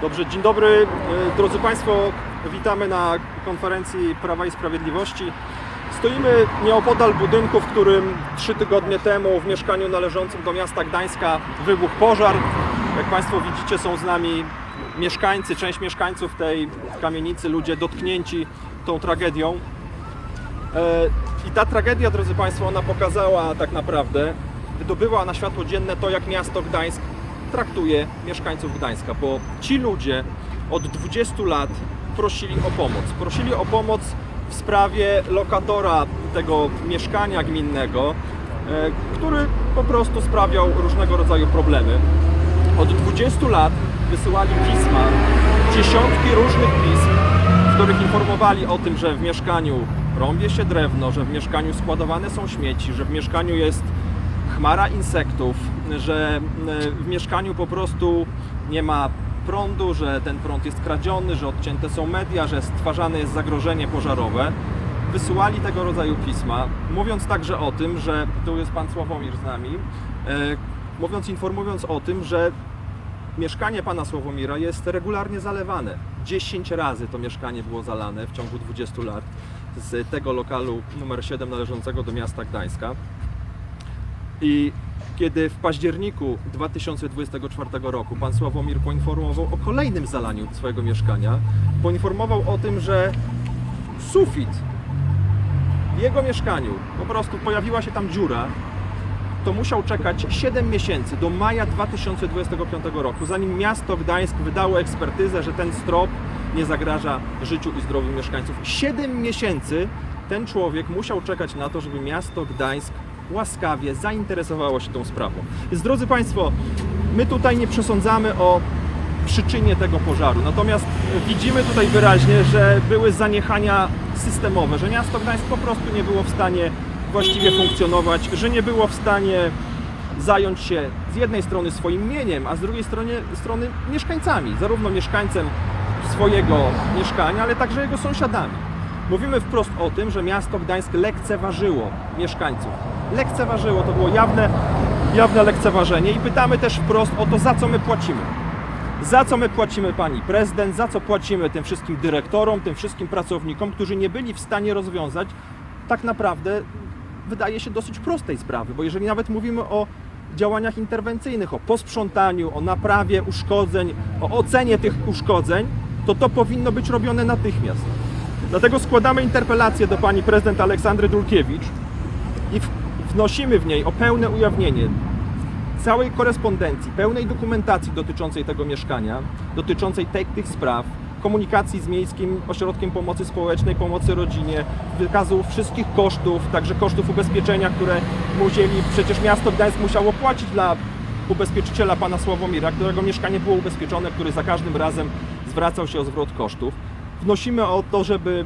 Dobrze, dzień dobry. E, Drodzy Państwo, witamy na konferencji Prawa i Sprawiedliwości. Stoimy nieopodal budynku, w którym trzy tygodnie temu w mieszkaniu należącym do miasta Gdańska wybuchł pożar. Jak Państwo widzicie, są z nami mieszkańcy, część mieszkańców tej kamienicy, ludzie dotknięci tą tragedią. E, I ta tragedia, drodzy Państwo, ona pokazała tak naprawdę, wydobyła na światło dzienne to, jak miasto Gdańsk traktuje mieszkańców Gdańska, bo ci ludzie od 20 lat prosili o pomoc. Prosili o pomoc w sprawie lokatora tego mieszkania gminnego, e, który po prostu sprawiał różnego rodzaju problemy. Od 20 lat wysyłali pisma, dziesiątki różnych pism, w których informowali o tym, że w mieszkaniu rąbie się drewno, że w mieszkaniu składowane są śmieci, że w mieszkaniu jest chmara insektów, że e, w mieszkaniu po prostu nie ma prądu, że ten prąd jest kradziony, że odcięte są media, że stwarzane jest zagrożenie pożarowe. Wysyłali tego rodzaju pisma, mówiąc także o tym, że tu jest pan Sławomir z nami, e, mówiąc, informując o tym, że mieszkanie pana Sławomira jest regularnie zalewane. 10 razy to mieszkanie było zalane w ciągu 20 lat z tego lokalu numer 7 należącego do miasta Gdańska. I kiedy w październiku 2024 roku pan Sławomir poinformował o kolejnym zalaniu swojego mieszkania, poinformował o tym, że sufit w jego mieszkaniu po prostu pojawiła się tam dziura, to musiał czekać 7 miesięcy do maja 2025 roku, zanim miasto Gdańsk wydało ekspertyzę, że ten strop nie zagraża życiu i zdrowiu mieszkańców. 7 miesięcy ten człowiek musiał czekać na to, żeby miasto Gdańsk łaskawie zainteresowało się tą sprawą. Więc drodzy Państwo, my tutaj nie przesądzamy o przyczynie tego pożaru. Natomiast widzimy tutaj wyraźnie, że były zaniechania systemowe, że miasto Gdańsk po prostu nie było w stanie właściwie funkcjonować, że nie było w stanie zająć się z jednej strony swoim mieniem, a z drugiej strony, strony mieszkańcami, zarówno mieszkańcem swojego mieszkania, ale także jego sąsiadami. Mówimy wprost o tym, że miasto Gdańsk lekceważyło mieszkańców. Lekceważyło, to było jawne, jawne lekceważenie i pytamy też wprost o to, za co my płacimy. Za co my płacimy pani prezydent, za co płacimy tym wszystkim dyrektorom, tym wszystkim pracownikom, którzy nie byli w stanie rozwiązać tak naprawdę wydaje się dosyć prostej sprawy, bo jeżeli nawet mówimy o działaniach interwencyjnych, o posprzątaniu, o naprawie uszkodzeń, o ocenie tych uszkodzeń, to to powinno być robione natychmiast. Dlatego składamy interpelację do pani prezydent Aleksandry Dulkiewicz i w- wnosimy w niej o pełne ujawnienie całej korespondencji, pełnej dokumentacji dotyczącej tego mieszkania, dotyczącej te, tych spraw, komunikacji z Miejskim Ośrodkiem Pomocy Społecznej, pomocy rodzinie, wykazu wszystkich kosztów, także kosztów ubezpieczenia, które musieli, przecież miasto Gdańsk musiało płacić dla ubezpieczyciela pana Sławomira, którego mieszkanie było ubezpieczone, który za każdym razem zwracał się o zwrot kosztów. Wnosimy o to, żeby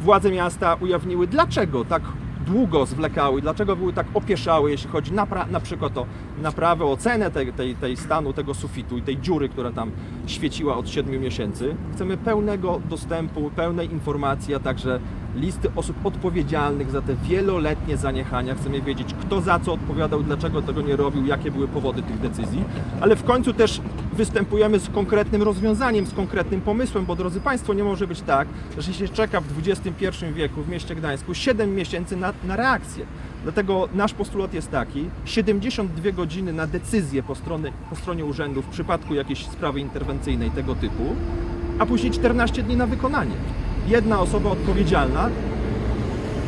władze miasta ujawniły, dlaczego tak długo zwlekały, dlaczego były tak opieszały, jeśli chodzi na, na przykład o naprawę, ocenę tej, tej, tej stanu tego sufitu i tej dziury, która tam świeciła od 7 miesięcy. Chcemy pełnego dostępu, pełnej informacji, a także listy osób odpowiedzialnych za te wieloletnie zaniechania. Chcemy wiedzieć, kto za co odpowiadał, dlaczego tego nie robił, jakie były powody tych decyzji, ale w końcu też występujemy z konkretnym rozwiązaniem, z konkretnym pomysłem, bo drodzy Państwo, nie może być tak, że się czeka w XXI wieku w mieście Gdańsku 7 miesięcy na, na reakcję. Dlatego nasz postulat jest taki, 72 godziny na decyzję po, po stronie urzędu w przypadku jakiejś sprawy interwencyjnej tego typu, a później 14 dni na wykonanie. Jedna osoba odpowiedzialna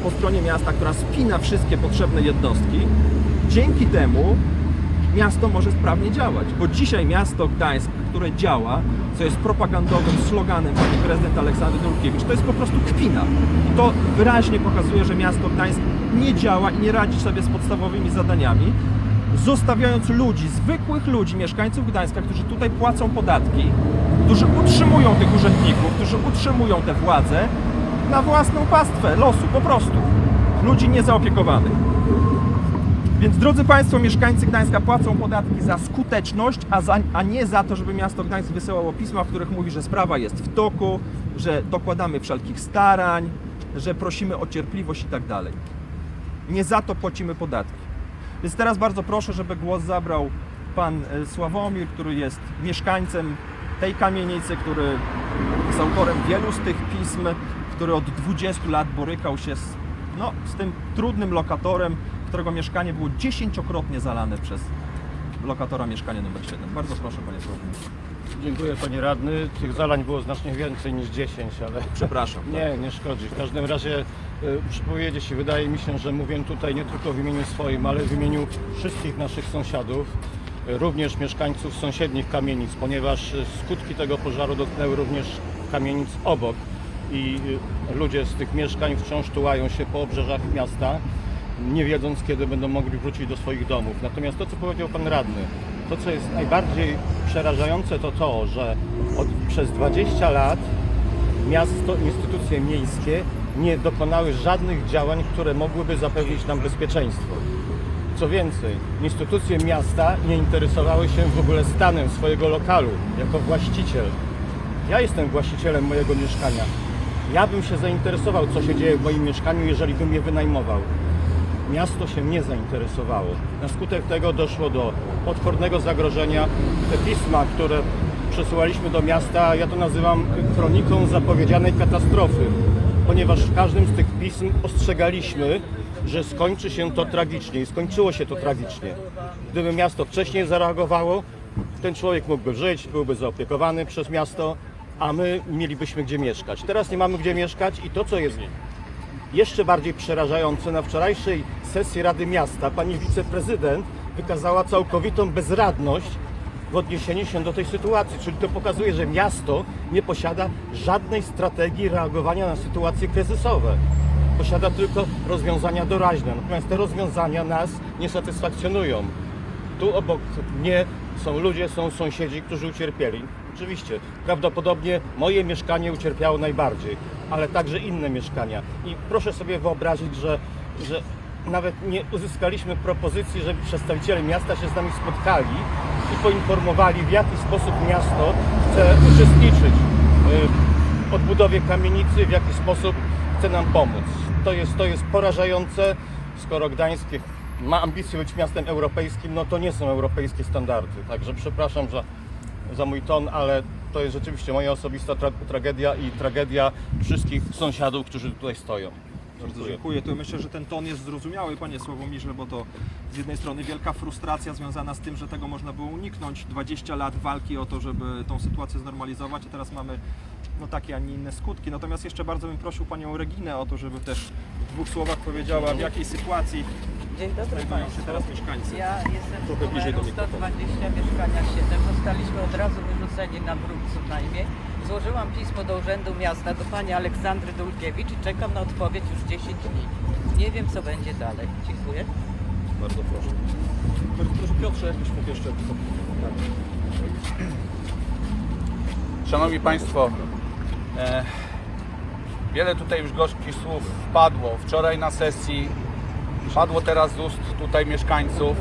po stronie miasta, która spina wszystkie potrzebne jednostki, dzięki temu miasto może sprawnie działać, bo dzisiaj miasto Gdańsk, które działa, co jest propagandowym sloganem pani prezydent Aleksandry Dulkiewicz, to jest po prostu kpina. I to wyraźnie pokazuje, że miasto Gdańsk nie działa i nie radzi sobie z podstawowymi zadaniami, zostawiając ludzi, zwykłych ludzi, mieszkańców Gdańska, którzy tutaj płacą podatki, którzy utrzymują tych urzędników, którzy utrzymują te władze na własną pastwę losu, po prostu. Ludzi niezaopiekowanych. Więc drodzy Państwo, mieszkańcy Gdańska płacą podatki za skuteczność, a, za, a nie za to, żeby miasto Gdańsk wysyłało pisma, w których mówi, że sprawa jest w toku, że dokładamy wszelkich starań, że prosimy o cierpliwość i tak dalej. Nie za to płacimy podatki. Więc teraz bardzo proszę, żeby głos zabrał pan e, Sławomir, który jest mieszkańcem tej kamienicy, który jest autorem wielu z tych pism, który od 20 lat borykał się z, no, z tym trudnym lokatorem, którego mieszkanie było dziesięciokrotnie zalane przez lokatora mieszkania numer 7. Bardzo proszę panie Sławomirze. Dziękuję panie radny. Tych zalań było znacznie więcej niż 10, ale Przepraszam. nie, nie szkodzi. W każdym razie y, muszę powiedzieć i wydaje mi się, że mówię tutaj nie tylko w imieniu swoim, ale w imieniu wszystkich naszych sąsiadów, y, również mieszkańców sąsiednich kamienic, ponieważ y, skutki tego pożaru dotknęły również kamienic obok i ludzie z tych mieszkań wciąż tułają się po obrzeżach miasta, nie wiedząc kiedy będą mogli wrócić do swoich domów. Natomiast to, co powiedział pan radny, to, co jest najbardziej przerażające, to to, że od, przez 20 lat miasto, instytucje miejskie nie dokonały żadnych działań, które mogłyby zapewnić nam bezpieczeństwo. Co więcej, instytucje miasta nie interesowały się w ogóle stanem swojego lokalu jako właściciel. Ja jestem właścicielem mojego mieszkania. Ja bym się zainteresował, co się dzieje w moim mieszkaniu, jeżeli bym je wynajmował. Miasto się nie zainteresowało. Na skutek tego doszło do potwornego zagrożenia. Te pisma, które przesyłaliśmy do miasta, ja to nazywam kroniką zapowiedzianej katastrofy, ponieważ w każdym z tych pism ostrzegaliśmy, że skończy się to tragicznie i skończyło się to tragicznie. Gdyby miasto wcześniej zareagowało, ten człowiek mógłby żyć, byłby zaopiekowany przez miasto, a my mielibyśmy gdzie mieszkać. Teraz nie mamy gdzie mieszkać i to, co jest jeszcze bardziej przerażające, na wczorajszej sesji Rady Miasta pani wiceprezydent wykazała całkowitą bezradność w odniesieniu się do tej sytuacji. Czyli to pokazuje, że miasto nie posiada żadnej strategii reagowania na sytuacje kryzysowe. Posiada tylko rozwiązania doraźne. Natomiast te rozwiązania nas nie satysfakcjonują. Tu obok mnie są ludzie, są sąsiedzi, którzy ucierpieli. Oczywiście, prawdopodobnie moje mieszkanie ucierpiało najbardziej, ale także inne mieszkania. I proszę sobie wyobrazić, że, że nawet nie uzyskaliśmy propozycji, żeby przedstawiciele miasta się z nami spotkali i poinformowali, w jaki sposób miasto chce uczestniczyć w odbudowie kamienicy, w jaki sposób chce nam pomóc. To jest, to jest porażające, skoro Gdańsk ma ambicje być miastem europejskim, no to nie są europejskie standardy. Także przepraszam za, za mój ton, ale to jest rzeczywiście moja osobista tra tragedia i tragedia wszystkich sąsiadów, którzy tutaj stoją. Bardzo dziękuję. To myślę, że ten ton jest zrozumiały, panie Sławomirze, bo to z jednej strony wielka frustracja związana z tym, że tego można było uniknąć. 20 lat walki o to, żeby tą sytuację znormalizować, a teraz mamy no, takie, a nie inne skutki. Natomiast jeszcze bardzo bym prosił panią Reginę o to, żeby też w dwóch słowach powiedziała, w jakiej sytuacji Dzień dobry Państwu. teraz mieszkańcy. Ja jestem Trochę z bliżej do numeru mikrofonu. 120 mieszkania 7. Zostaliśmy od razu wyrzuceni na bruk co najmniej. Złożyłam pismo do Urzędu Miasta, do pani Aleksandry Dulkiewicz i czekam na odpowiedź już 10 dni. Nie wiem co będzie dalej. Dziękuję. Bardzo proszę. Bardzo proszę Piotrze, jakbyś mógł jeszcze... Szanowni Państwo, e, wiele tutaj już gorzkich słów padło wczoraj na sesji, padło teraz z ust tutaj mieszkańców,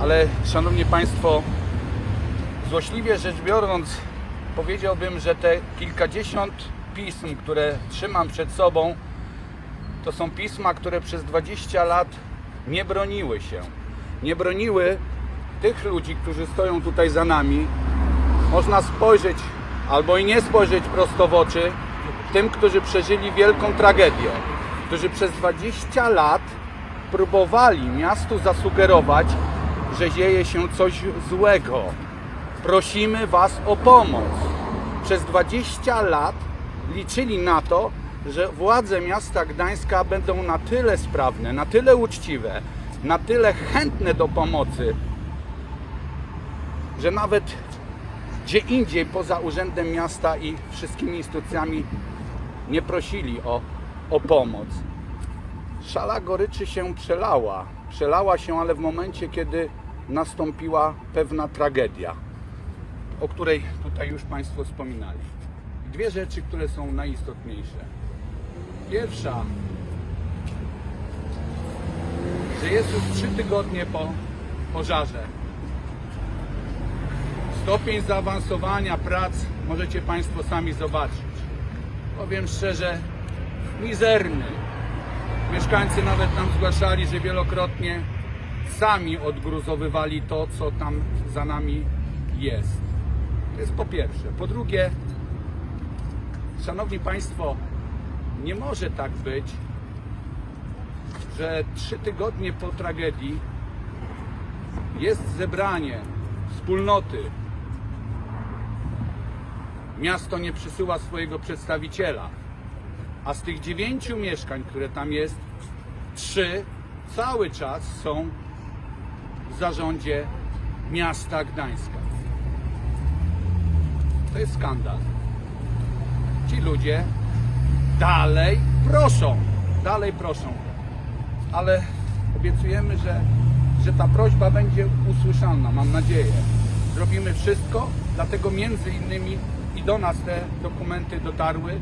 ale Szanowni Państwo, złośliwie rzecz biorąc, powiedziałbym, że te kilkadziesiąt pism, które trzymam przed sobą, to są pisma, które przez 20 lat nie broniły się. Nie broniły tych ludzi, którzy stoją tutaj za nami, można spojrzeć albo i nie spojrzeć prosto w oczy tym, którzy przeżyli wielką tragedię, którzy przez 20 lat próbowali miastu zasugerować, że dzieje się coś złego. Prosimy Was o pomoc. Przez 20 lat liczyli na to, że władze miasta Gdańska będą na tyle sprawne, na tyle uczciwe, na tyle chętne do pomocy, że nawet gdzie indziej poza urzędem miasta i wszystkimi instytucjami nie prosili o, o pomoc. Szala goryczy się przelała. Przelała się, ale w momencie, kiedy nastąpiła pewna tragedia, o której tutaj już Państwo wspominali. Dwie rzeczy, które są najistotniejsze. Pierwsza, że jest już trzy tygodnie po pożarze. Stopień zaawansowania prac możecie Państwo sami zobaczyć. Powiem szczerze, mizerny. Mieszkańcy nawet nam zgłaszali, że wielokrotnie sami odgruzowywali to, co tam za nami jest. To jest po pierwsze. Po drugie, Szanowni Państwo, nie może tak być, że trzy tygodnie po tragedii jest zebranie wspólnoty. Miasto nie przysyła swojego przedstawiciela, a z tych dziewięciu mieszkań, które tam jest, trzy cały czas są w zarządzie miasta Gdańska. To jest skandal. Ci ludzie dalej proszą, dalej proszą, ale obiecujemy, że, że ta prośba będzie usłyszana, mam nadzieję. Zrobimy wszystko, dlatego między innymi i do nas te dokumenty dotarły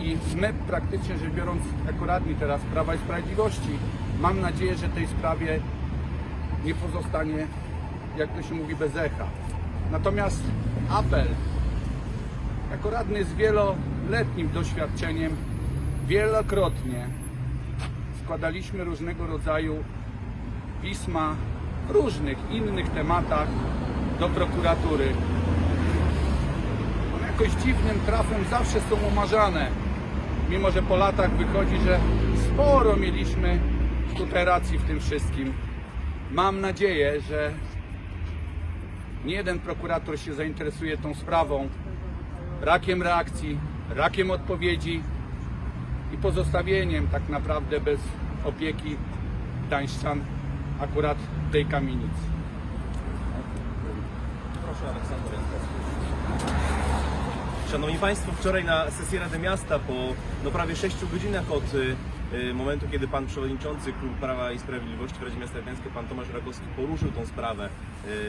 i my praktycznie rzecz biorąc, jako radni teraz Prawa i Sprawiedliwości, mam nadzieję, że tej sprawie nie pozostanie, jak to się mówi, bez echa. Natomiast apel, jako radny z wieloletnim doświadczeniem, wielokrotnie składaliśmy różnego rodzaju pisma w różnych innych tematach do prokuratury. Jakoś dziwnym trafem zawsze są umarzane, mimo że po latach wychodzi, że sporo mieliśmy tutaj racji w tym wszystkim. Mam nadzieję, że nie jeden prokurator się zainteresuje tą sprawą, rakiem reakcji, rakiem odpowiedzi i pozostawieniem tak naprawdę bez opieki Gdańszczan akurat tej kamienicy. Proszę Aleksander. Szanowni Państwo, wczoraj na sesji Rady Miasta po no, prawie 6 godzinach od y, y, momentu, kiedy Pan Przewodniczący Klubu Prawa i Sprawiedliwości w Radzie Miasta Gdańska, Pan Tomasz Rakowski poruszył tą sprawę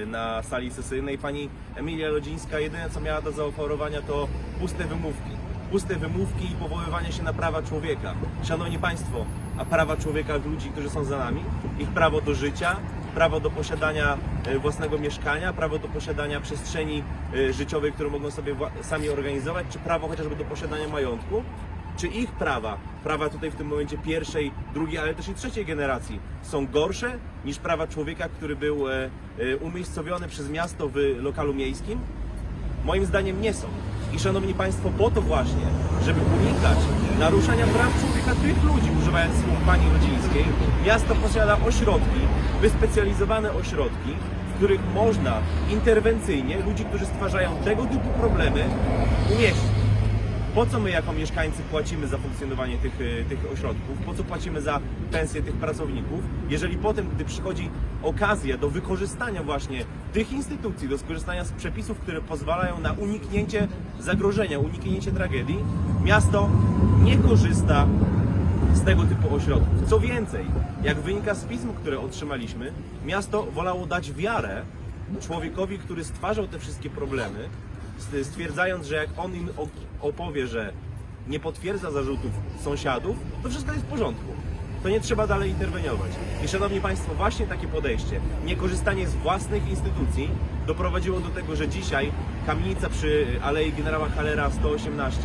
y, na sali sesyjnej, Pani Emilia Lodzińska jedyne co miała do zaoferowania to puste wymówki. Puste wymówki i powoływanie się na prawa człowieka. Szanowni Państwo, a prawa człowieka ludzi, którzy są za nami, ich prawo do życia, prawo do posiadania e, własnego mieszkania, prawo do posiadania przestrzeni e, życiowej, którą mogą sobie sami organizować, czy prawo chociażby do posiadania majątku, czy ich prawa, prawa tutaj w tym momencie pierwszej, drugiej, ale też i trzeciej generacji są gorsze niż prawa człowieka, który był e, umiejscowiony przez miasto w lokalu miejskim? Moim zdaniem nie są. I szanowni Państwo, po to właśnie, żeby unikać naruszania praw człowieka tych ludzi, używając słów pani rodzińskiej, miasto posiada ośrodki, wyspecjalizowane ośrodki, w których można interwencyjnie ludzi, którzy stwarzają tego typu problemy, umieścić. Po co my jako mieszkańcy płacimy za funkcjonowanie tych, y, tych ośrodków? Po co płacimy za pensje tych pracowników? Jeżeli potem, gdy przychodzi okazja do wykorzystania właśnie tych instytucji, do skorzystania z przepisów, które pozwalają na uniknięcie zagrożenia, uniknięcie tragedii, miasto nie korzysta z tego typu ośrodków. Co więcej, jak wynika z pism, które otrzymaliśmy, miasto wolało dać wiarę człowiekowi, który stwarzał te wszystkie problemy, st- stwierdzając, że jak on im opowie, że nie potwierdza zarzutów sąsiadów, to wszystko jest w porządku. To nie trzeba dalej interweniować. I szanowni Państwo, właśnie takie podejście, niekorzystanie z własnych instytucji doprowadziło do tego, że dzisiaj kamienica przy Alei Generała Halera 118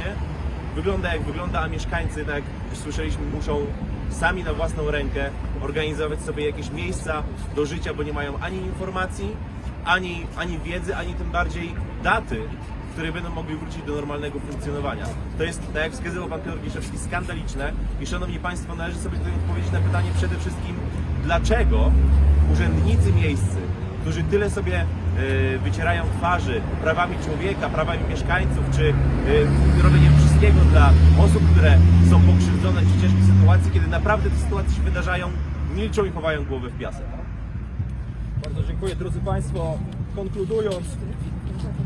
wygląda jak wygląda, a mieszkańcy, tak jak słyszeliśmy, muszą sami na własną rękę organizować sobie jakieś miejsca do życia, bo nie mają ani informacji, ani, ani wiedzy, ani tym bardziej daty, w której będą mogli wrócić do normalnego funkcjonowania. To jest, tak jak wskazywał Pan Piotr Giszewski, skandaliczne i Szanowni Państwo, należy sobie tutaj odpowiedzieć na pytanie przede wszystkim, dlaczego urzędnicy miejscy, którzy tyle sobie e, wycierają twarzy prawami człowieka, prawami mieszkańców, czy e, robieniem wszystkiego dla osób, które są pokrzywdzone w ciężkiej sytuacji, kiedy naprawdę te sytuacje się wydarzają, milczą i chowają głowę w piasek. Bardzo dziękuję. Drodzy Państwo, konkludując,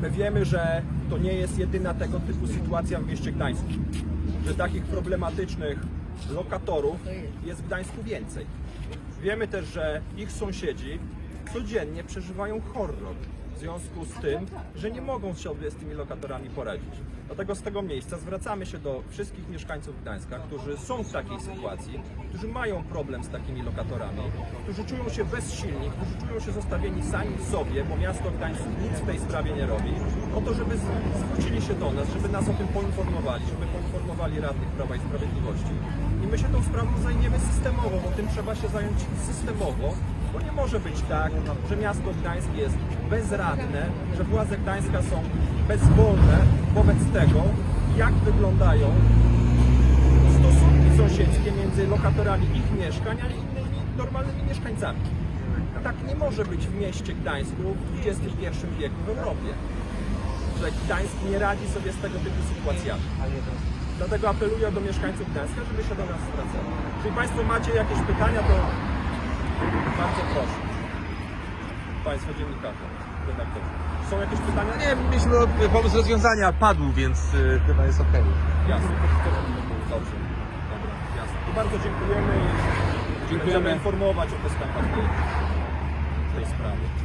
my wiemy, że to nie jest jedyna tego typu sytuacja w mieście Gdańsku. Że takich problematycznych lokatorów jest w Gdańsku więcej. Wiemy też, że ich sąsiedzi codziennie przeżywają horror związku z tym, że nie mogą sobie z tymi lokatorami poradzić. Dlatego z tego miejsca zwracamy się do wszystkich mieszkańców Gdańska, którzy są w takiej sytuacji, którzy mają problem z takimi lokatorami, którzy czują się bezsilni, którzy czują się zostawieni sami sobie, bo miasto Gdańsk nic w tej sprawie nie robi, o to, żeby zwrócili się do nas, żeby nas o tym poinformowali, żeby poinformowali radnych Prawa i Sprawiedliwości. I my się tą sprawą zajmiemy systemowo, bo tym trzeba się zająć systemowo, Bo nie może być tak, że miasto Gdańsk jest bezradne, że władze Gdańska są bezwolne wobec tego, jak wyglądają stosunki sąsiedzkie między lokatorami ich mieszkań, a innymi normalnymi mieszkańcami. Tak nie może być w mieście Gdańsku w XXI wieku w Europie. Że Gdańsk nie radzi sobie z tego typu sytuacjami. Dlatego apeluję do mieszkańców Gdańska, żeby się do nas zwracali. Jeżeli Państwo macie jakieś pytania, to bardzo proszę. Państwo dziennikarze, redaktorzy. Są jakieś pytania? Nie, że pomysł rozwiązania padł, więc y, chyba jest okej. Jasne. Dobrze. Dobra, jasne. To bardzo dziękujemy i Dziękujemy. będziemy informować o postępach tej, tej sprawy.